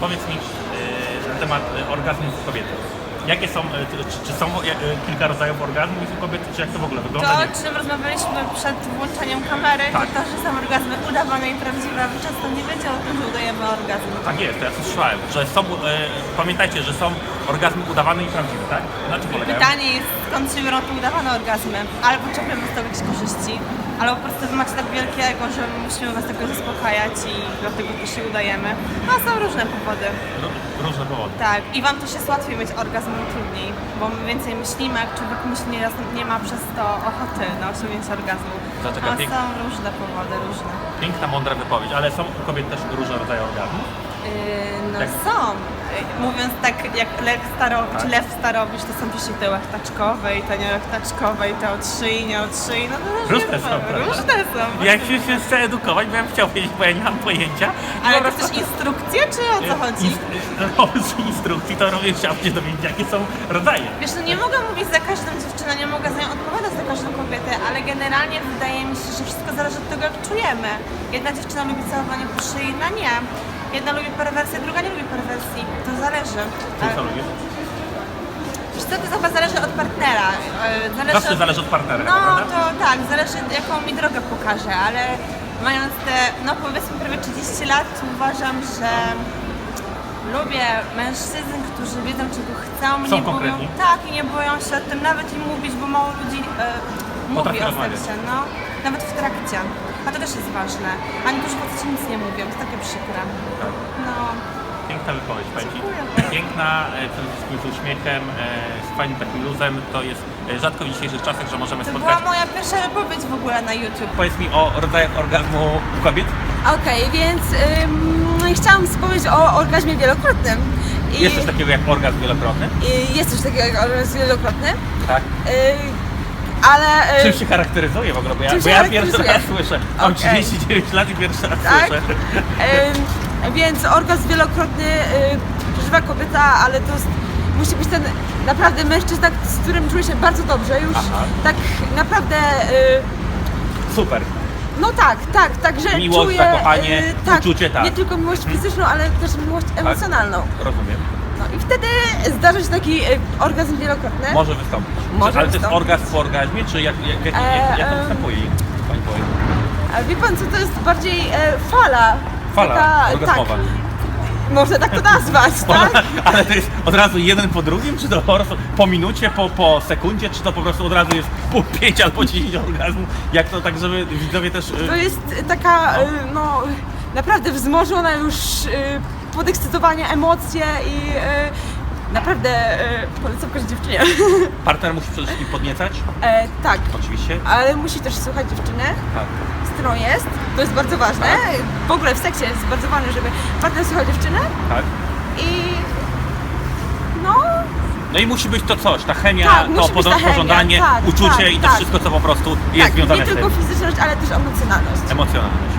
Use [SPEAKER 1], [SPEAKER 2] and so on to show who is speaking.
[SPEAKER 1] Powiedz mi e, na temat e, orgazmu u kobiety. Jakie są, e, czy, czy są kilka rodzajów orgazmów u kobiety, czy jak to w ogóle
[SPEAKER 2] To,
[SPEAKER 1] wygląda?
[SPEAKER 2] o
[SPEAKER 1] Nie-
[SPEAKER 2] czym rozmawialiśmy przed włączeniem kamery,
[SPEAKER 1] Tak.
[SPEAKER 2] to to, że są orgazmy udawane i prawdziwe. Wy często nie wiecie o tym, że udajemy orgazm.
[SPEAKER 1] Tak jest, to ja słyszałem, że są, pamiętajcie, że są orgazmy udawane i prawdziwe, tak? Na czym polegają?
[SPEAKER 2] Pytanie jest, skąd się biorą te udawane orgazmy? Albo czerpiemy z tego jakieś korzyści, albo po prostu wy macie tak wielkie ego, że musimy was tego zaspokajać i dlatego też się udajemy. No są różne powody.
[SPEAKER 1] Różne powody.
[SPEAKER 2] Tak, i wam też jest łatwiej mieć orgazm trudniej, bo my więcej myślimy, jak człowiek myśli, nieraz nie ma przez to ochoty na osiągnięcie orgazmu.
[SPEAKER 1] Zaczekaj,
[SPEAKER 2] No
[SPEAKER 1] pięk-
[SPEAKER 2] są różne powody, różne.
[SPEAKER 1] Piękna, mądra wypowiedź, ale są u kobiet też różne rodzaje orgazmów.
[SPEAKER 2] Yy, no
[SPEAKER 1] Jak-
[SPEAKER 2] są. Mówiąc tak jak Lew Starowicz,
[SPEAKER 1] Tak.
[SPEAKER 2] Lew Starowicz, to są te łechtaczkowe i te nie łechtaczkowe i te od szyi, nie od szyi, no to
[SPEAKER 1] Różne są, prawda?
[SPEAKER 2] Różne są.
[SPEAKER 1] Jak się, się chcę edukować, bo ja bym chciał wiedzieć, bo ja nie mam pojęcia.
[SPEAKER 2] Ale to chcesz instrukcję, czy o co chodzi?
[SPEAKER 1] Inst- no, z instrukcji to również chciałbym się dowiedzieć, jakie są rodzaje.
[SPEAKER 2] Wiesz, no nie mogę mówić za każdą dziewczynę, nie mogę za nią odpowiadać za każdą kobietę, ale generalnie wydaje mi się, że wszystko zależy od tego, jak czujemy. Jedna dziewczyna lubi całowanie po szyi, inna nie. Jedna lubi perwersję, druga nie lubi perwersji. To zależy.
[SPEAKER 1] Ty co lubisz?
[SPEAKER 2] Wiesz co, to chyba zależy od partnera. e, Zależy
[SPEAKER 1] Zawsze
[SPEAKER 2] od...
[SPEAKER 1] zależy od partnera,
[SPEAKER 2] No
[SPEAKER 1] prawda?
[SPEAKER 2] to tak, zależy jaką mi drogę pokaże, ale mając te, no powiedzmy prawie 30 lat uważam, że lubię mężczyzn, którzy wiedzą czego chcą,
[SPEAKER 1] Są
[SPEAKER 2] nie boją,
[SPEAKER 1] konkretni.
[SPEAKER 2] tak i nie boją się o tym nawet im mówić, bo mało ludzi e, mówi o
[SPEAKER 1] rozmawiać.
[SPEAKER 2] seksie, no, nawet w trakcie. A to też jest ważne. A niektórzy faceci nic nie mówią, to takie przykre.
[SPEAKER 1] Tak.
[SPEAKER 2] No,
[SPEAKER 1] Piękna wypowiedź, Pani.
[SPEAKER 2] Dziękuję.
[SPEAKER 1] Piękna, e, przede wszystkim z uśmiechem, e, z fajnym takim luzem. To jest e, rzadko w dzisiejszych czasach, że możemy
[SPEAKER 2] to
[SPEAKER 1] spotkać.
[SPEAKER 2] była moja pierwsza wypowiedź w ogóle na YouTube.
[SPEAKER 1] Powiedz mi o rodzajach orgazmu u kobiet.
[SPEAKER 3] Okej, więc ym, chciałam wspomnieć o orgazmie wielokrotnym. I,
[SPEAKER 1] Jest coś takiego jak orgazm wielokrotny?
[SPEAKER 3] i jest coś takiego jak orgazm wielokrotny,
[SPEAKER 1] Tak.
[SPEAKER 3] yy, ale...
[SPEAKER 1] Czym
[SPEAKER 3] yy,
[SPEAKER 1] się charakteryzuje w ogóle? Bo ja,
[SPEAKER 3] Czym
[SPEAKER 1] bo ja pierwszy raz
[SPEAKER 3] charakteryzuje?
[SPEAKER 1] słyszę. Mam
[SPEAKER 3] Okej.
[SPEAKER 1] 39 lat i pierwszy raz
[SPEAKER 3] Tak?
[SPEAKER 1] słyszę.
[SPEAKER 3] Ym, więc orgazm wielokrotny yy, przeżywa kobieta, ale to jest, musi być ten naprawdę mężczyzna, z którym czuje się bardzo dobrze już.
[SPEAKER 1] Aha.
[SPEAKER 3] Tak naprawdę... Yy,
[SPEAKER 1] Super.
[SPEAKER 3] no tak, tak, także
[SPEAKER 1] Miłość,
[SPEAKER 3] czuję...
[SPEAKER 1] zakochanie,
[SPEAKER 3] yy, tak,
[SPEAKER 1] uczucie, tak.
[SPEAKER 3] Nie tylko miłość fizyczną, ale też miłość emocjonalną.
[SPEAKER 1] Rozumiem.
[SPEAKER 3] No i wtedy zdarza się taki yy, orgazm wielokrotny.
[SPEAKER 1] Może wystąpić.
[SPEAKER 3] Może
[SPEAKER 1] czy, ale to jest
[SPEAKER 3] wystąpić.
[SPEAKER 1] orgazm po orgazmie, czy jak, jak, jak,
[SPEAKER 3] E,
[SPEAKER 1] jak, jak to
[SPEAKER 3] em.
[SPEAKER 1] występuje? Pani powie.
[SPEAKER 3] A wie pan co, to jest bardziej e, fala.
[SPEAKER 1] Fala orgazmowa.
[SPEAKER 3] Tak, można tak to nazwać, tak?
[SPEAKER 1] Ale to jest od razu jeden po drugim, czy to po prostu po minucie, po, po sekundzie, czy to po prostu od razu jest po 5 albo 10 orgazmów? Jak to tak, żeby widzowie też...
[SPEAKER 3] To jest taka, e, no, naprawdę wzmożona już e, podekscytowanie, emocje i e, naprawdę e, polecam każdej dziewczynie.
[SPEAKER 1] Partner musi przede wszystkim podniecać,
[SPEAKER 3] E, tak,
[SPEAKER 1] oczywiście.
[SPEAKER 3] ale musi też słuchać dziewczyny,
[SPEAKER 1] Tak.
[SPEAKER 3] z którą jest. To jest bardzo ważne. W ogóle w seksie jest bardzo ważne, żeby partner słuchał dziewczyny
[SPEAKER 1] tak.
[SPEAKER 3] i no,
[SPEAKER 1] No i musi być to coś, ta chemia,
[SPEAKER 3] Tak,
[SPEAKER 1] to
[SPEAKER 3] musi być ta chemia,
[SPEAKER 1] pożądanie,
[SPEAKER 3] tak,
[SPEAKER 1] uczucie
[SPEAKER 3] tak,
[SPEAKER 1] i to
[SPEAKER 3] tak.
[SPEAKER 1] wszystko, co po prostu jest
[SPEAKER 3] tak,
[SPEAKER 1] związane
[SPEAKER 3] nie
[SPEAKER 1] z
[SPEAKER 3] tylko
[SPEAKER 1] tym.
[SPEAKER 3] fizyczność, ale też emocjonalność.
[SPEAKER 1] Emocjonalność.